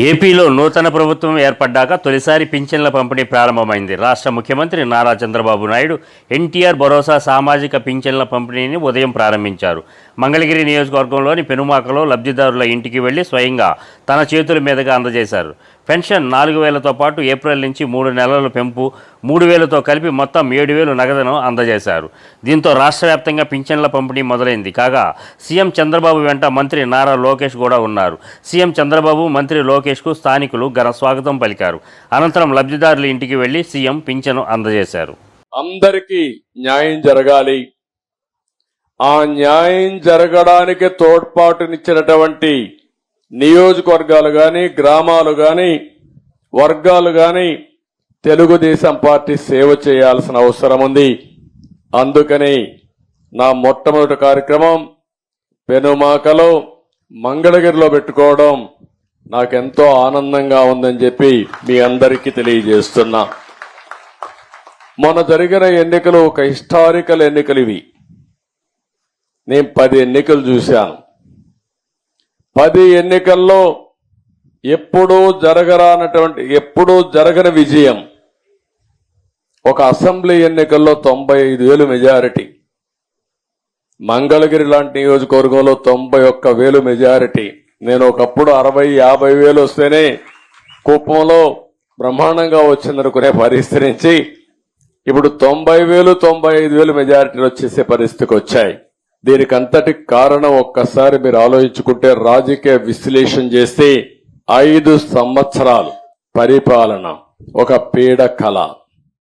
ఏపీలో నూతన ప్రభుత్వం ఏర్పడ్డాక తొలిసారి పింఛన్ల పంపిణీ ప్రారంభమైంది. రాష్ట్ర ముఖ్యమంత్రి నారా చంద్రబాబు నాయుడు ఎన్టీఆర్ భరోసా సామాజిక పింఛన్ల పంపిణీని ఉదయం ప్రారంభించారు. మంగళగిరి నియోజకవర్గంలోని పెనుమాకలో లబ్ధిదారుల ఇంటికి వెళ్ళి స్వయంగా తన చేతుల మీదుగా అందజేశారు. పెన్షన్ నాలుగు వేలతో పాటు ఏప్రిల్ నుంచి మూడు నెలల పెంపు మూడు వేలతో కలిపి మొత్తం ఏడు వేలు నగదును అందజేశారు. దీంతో రాష్ట్ర వ్యాప్తంగా పింఛన్ల పంపిణీ మొదలైంది. కాగా సీఎం చంద్రబాబు వెంట మంత్రి నారా లోకేష్ కూడా ఉన్నారు. సీఎం చంద్రబాబు మంత్రి లోకేష్కు స్థానికులు ఘన స్వాగతం పలికారు. అనంతరం లబ్ధిదారుల ఇంటికి వెళ్ళి సీఎం పింఛను అందజేశారు. అందరికీ న్యాయం జరగాలి. ఆ న్యాయం జరగడానికి తోడ్పాటునిచ్చినటువంటి నియోజకవర్గాలు కానీ గ్రామాలు కానీ వర్గాలు కానీ తెలుగుదేశం పార్టీ సేవ చేయాల్సిన అవసరం ఉంది. అందుకని నా మొట్టమొదటి కార్యక్రమం పెనుమాకలో మంగళగిరిలో పెట్టుకోవడం నాకెంతో ఆనందంగా ఉందని చెప్పి మీ అందరికీ తెలియజేస్తున్నా. మొన్న జరిగిన ఎన్నికలు ఒక హిస్టారికల్ ఎన్నికలు ఇవి. నేను పది ఎన్నికలు చూశాను. పది ఎన్నికల్లో ఎప్పుడూ జరగరానటువంటి ఎప్పుడూ జరగని విజయం ఒక అసెంబ్లీ ఎన్నికల్లో తొంభై ఐదు వేలు మెజారిటీ. మంగళగిరి లాంటి నియోజకవర్గంలో తొంభై ఒక్క వేలు మెజారిటీ. నేను ఒకప్పుడు అరవై యాభై వేలు వస్తేనే కుప్పంలో బ్రహ్మాండంగా వచ్చిందనుకునే పరిస్థితి నుంచి ఇప్పుడు తొంభై వేలు తొంభై ఐదు వేలు మెజారిటీలు వచ్చేసే పరిస్థితికి వచ్చాయి. దీనికంతటి కారణం ఒక్కసారి మీరు ఆలోచించుకుంటే రాజకీయ విశ్లేషణ చేస్తే ఐదు సంవత్సరాలు పరిపాలన ఒక పీడ కళ.